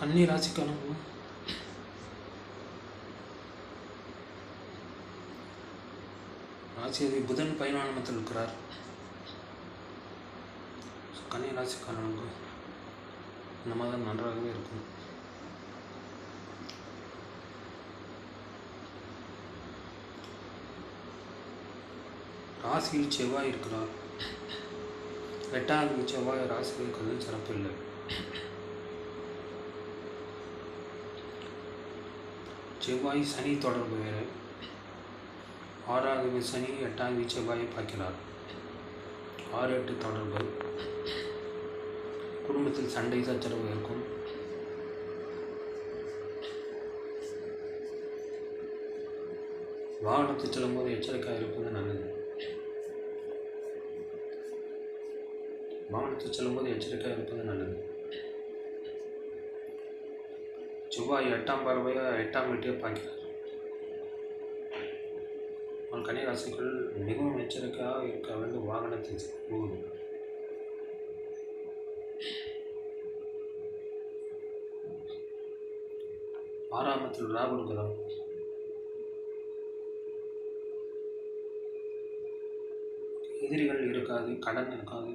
கன்னி ராசிக்காரங்க ராசியதி புதன் பயணத்தில் இருக்கிறார். கன்னி ராசிக்காரனுக்கு இந்த மாதம் நன்றாகவே இருக்கும். ராசியில் செவ்வாய் இருக்கிறார். எட்டாவது செவ்வாய் ராசியில் இருக்கிறது சிறப்பில்லை. செவ்வாய் சனி தொடர்பு வேறு. ஆறாவது சனி எட்டாவது செவ்வாயை பார்க்கிறார். ஆறு எட்டு தொடர்பு. குடும்பத்தில் சண்டை சச்சரவு இருக்கும் வாகனத்தில் செல்லும்போது எச்சரிக்கையாக இருப்பது நல்லது. வாகனத்தில் செல்லும்போது எச்சரிக்கையாக இருப்பது நல்லது. செவ்வாய் எட்டாம் பார்வையாக எட்டாம் வீட்டையே பார்க்கிறார் உன் கன்னிராசிகள் மிகவும் எச்சரிக்கையாக இருக்க வேண்டும் வாகனத்தை போகுது ஆறாமத்தில் ராகுல் கிரகம் எதிரிகள் இருக்காது கடன் இருக்காது.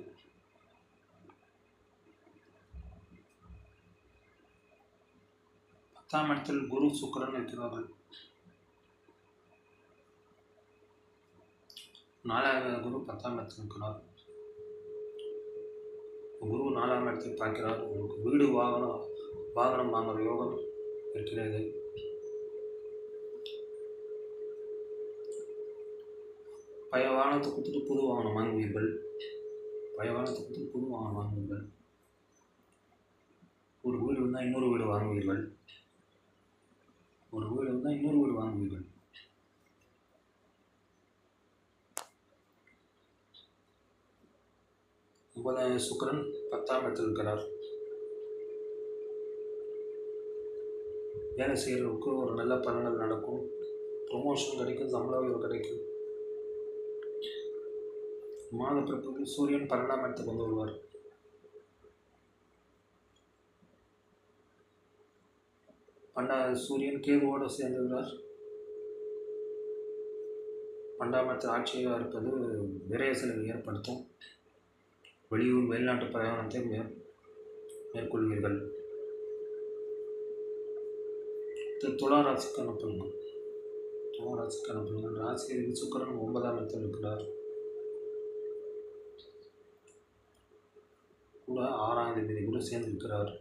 பத்தாம் இடத்தில் குரு சுக்கரன் இருக்கிறார்கள். நாலாவது குரு பத்தாம் இடத்தில் இருக்கிறார். குரு நாலாம் இடத்தில் பார்க்கிறார். உங்களுக்கு வீடு வாகனம் வாகனம் வாங்குற யோகம் இருக்கிறது. பழைய வாகனத்தை கொடுத்துட்டு புது வாகனம் வாங்குவீர்கள். பழைய வாகனத்தை கொடுத்துட்டு புது வாகனம் வாங்குவீர்கள். ஒரு வீடு இருந்தால் இன்னொரு வீடு வாங்குவீர்கள். ஒரு வீடு இருந்தால் இன்னொரு வீடு வாங்குவீர்கள். ஒன்பதாம் சுக்கரன் பத்தாம் இடத்தில் இருக்கிறார். வேலை செய்கிறவருக்கு ஒரு நல்ல பலன்கள் நடக்கும். ப்ரொமோஷன் கிடைக்கும் சம்பள உயர்வு கிடைக்கும். மாத பிறப்புக்கு சூரியன் பன்னெண்டாம் இடத்துக்கு வந்து வருவார் பண்டா சூரியன் கேதுவோடு சேர்ந்துள்ளார் பண்டாமத்து ஆட்சியாக இருப்பது விரய செலவு ஏற்படுத்தும். வெளியூர் வெளிநாட்டு பிரயாணத்தை மேற் மேற்கொள்வீர்கள். துலா ராசிக்கு அனுப்புங்கள். துலா ராசிக்கு அனுப்புங்கள். ராசியில் சுக்கரன் ஒன்பதாம் இடத்தில் இருக்கிறார். கூட ஆறாம் தேதி கூட சேர்ந்திருக்கிறார்.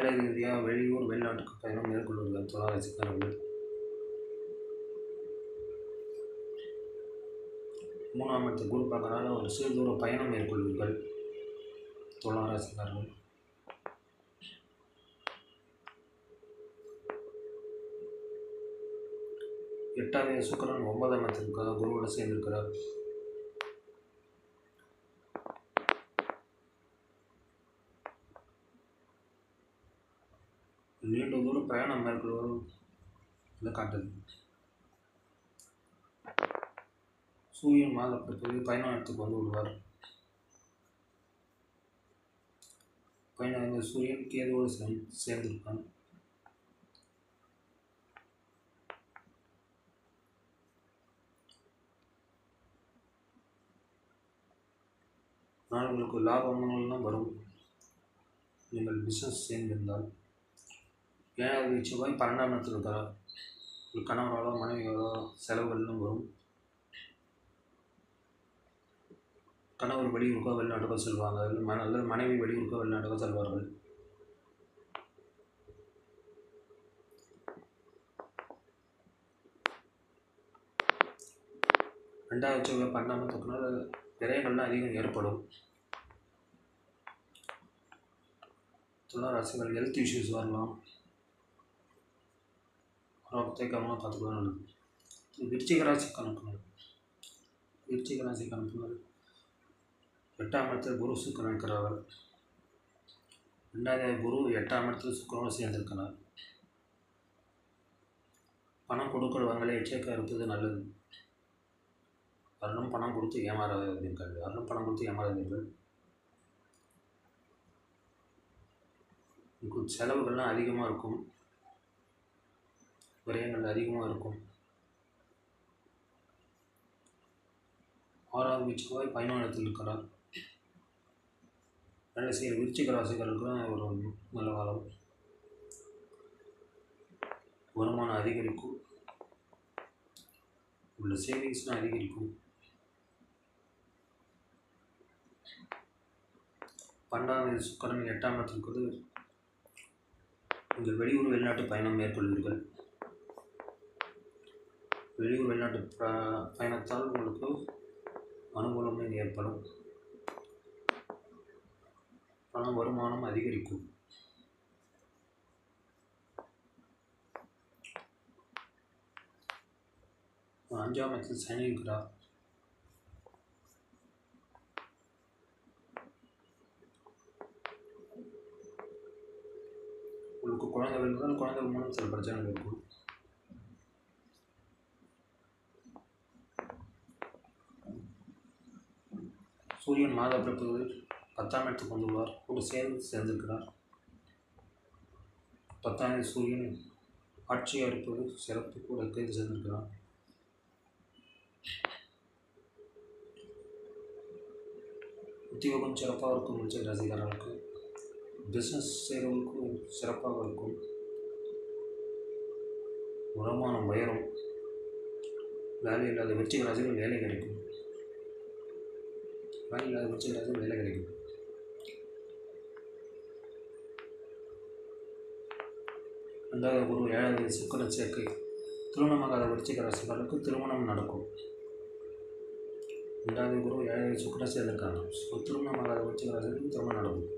வேலை ரீதியாக வெளியூர் வெளிநாட்டுக்கு பயணம் மேற்கொள்வதில் துளாராசிக்காரர்கள் மூணாம் இடத்து குரு பார்க்கறனால ஒரு சிறு தூர பயணம் மேற்கொள்வீர்கள். துளாராசிக்காரர்கள் எட்டாவது சுக்கரன் ஒன்பதாம் இடத்திற்காக குருவோடு சேர்ந்திருக்கிறார். நீண்ட தூரம் பயணம் மேற்கொள்வதும் இதை காட்டுது சூரியன் மாத பயணம் பயணத்துக்கு வந்து விடுவார். பயணம் சூரியன் கேதுவோடு சே சேர்ந்திருப்பான். நான் உங்களுக்கு லாபங்கள்லாம் வரும். நீங்கள் பிஸ்னஸ் சேர்ந்திருந்தால் ஏழாவது செவ்வாய் பன்னெண்டாம் இடத்தில் இருக்கிறார் ஒரு கணவராலோ மனைவியாலோ செலவுகள்லாம் வரும். கணவர் வெளியூருக்கோ வெளிநாட்டுக்கோ செல்வாங்க. அல்லது மனைவி வெளியூருக்கோ வெளிநாட்டுக்கோ செல்வார்கள். ரெண்டாவது செவ்வாய் பன்னெண்டாம் இடத்துக்குனால விரயங்கள்லாம் அதிகம் ஏற்படும். துலா ராசிகள் ஹெல்த் இஷ்யூஸ் வரலாம். ரோகத்தை கவனமாக பார்த்துக்கலாம் நல்லது விருச்சிக ராசி கணக்குங்கள் விருச்சிக ராசி கணக்குங்கள் எட்டாம் இடத்தில் குரு சுக்கரன் இருக்கிறார்கள் ரெண்டாவது குரு எட்டாம் இடத்தில் சுக்கரனோடு சேர்ந்திருக்கிறார். பணம் கொடுக்கல் வாங்கலை எச்சரிக்கை இருப்பது நல்லது. யாரும் பணம் கொடுத்து ஏமாறாதீர்கள். யாரும் பணம் கொடுத்து ஏமாறாதீர்கள். செலவுகள்லாம் அதிகமாக இருக்கும். விரயங்கள் அதிகமாக இருக்கும். ஆறாவது செவ்வாய் பயணத்தில் இருக்கிறார். வேலை செய்கிற விருச்சிக ராசிகளுக்கும் ஒரு நல்ல காலம். வருமானம் அதிகரிக்கும். உள்ள சேவிங்ஸ்லாம் அதிகரிக்கும். பன்னெண்டாவது சுக்கரன் எட்டாம் இடத்திற்கு உங்கள் வெளியூர் வெளிநாட்டு பயணம் மேற்கொள்வீர்கள். வெளியூர் வெளிநாட்டு ப பயணத்தால் உங்களுக்கு அனுகூலமே ஏற்படும். பண வருமானம் அதிகரிக்கும். அஞ்சாம் இடத்தில் சனி இருக்கிறார் உங்களுக்கு குழந்தை இருந்தால் குழந்தைகள் மூலம் சில பிரச்சனைகள் இருக்கும். சூரியன் மாத பிறப்பு பத்தாம் இடத்துக்கு வந்துள்ளார். கூட சேர்ந்து சேர்ந்திருக்கிறார். பத்தாம் சூரியன் ஆட்சியாக இருப்பது சிறப்பு. கூட கைது சேர்ந்திருக்கிறார். உத்தியோகம் சிறப்பாக இருக்கும் விருச்சிக ரசிகர்களுக்கு பிஸ்னஸ் செய்கிறவங்களுக்கும் சிறப்பாக இருக்கும். வருமானம் உயரும். வேலை இல்லாத வெற்றி ரசிகர்கள் வேலை கிடைக்கும் வேலை இல்லாத விருச்சிக வேலை கிடைக்கும். ரெண்டாவது குரு ஏழாவது சுக்கர சேர்க்கை. திருமணமாகாத விருச்சிக ராசிகளுக்கு திருமணம் நடக்கும். ரெண்டாவது குரு ஏழாவது சுக்கர சேர்ந்திருக்காங்க ஸோ திருமணமாகாத விருச்சிக ராசிகளுக்கு திருமணம் நடக்கும்.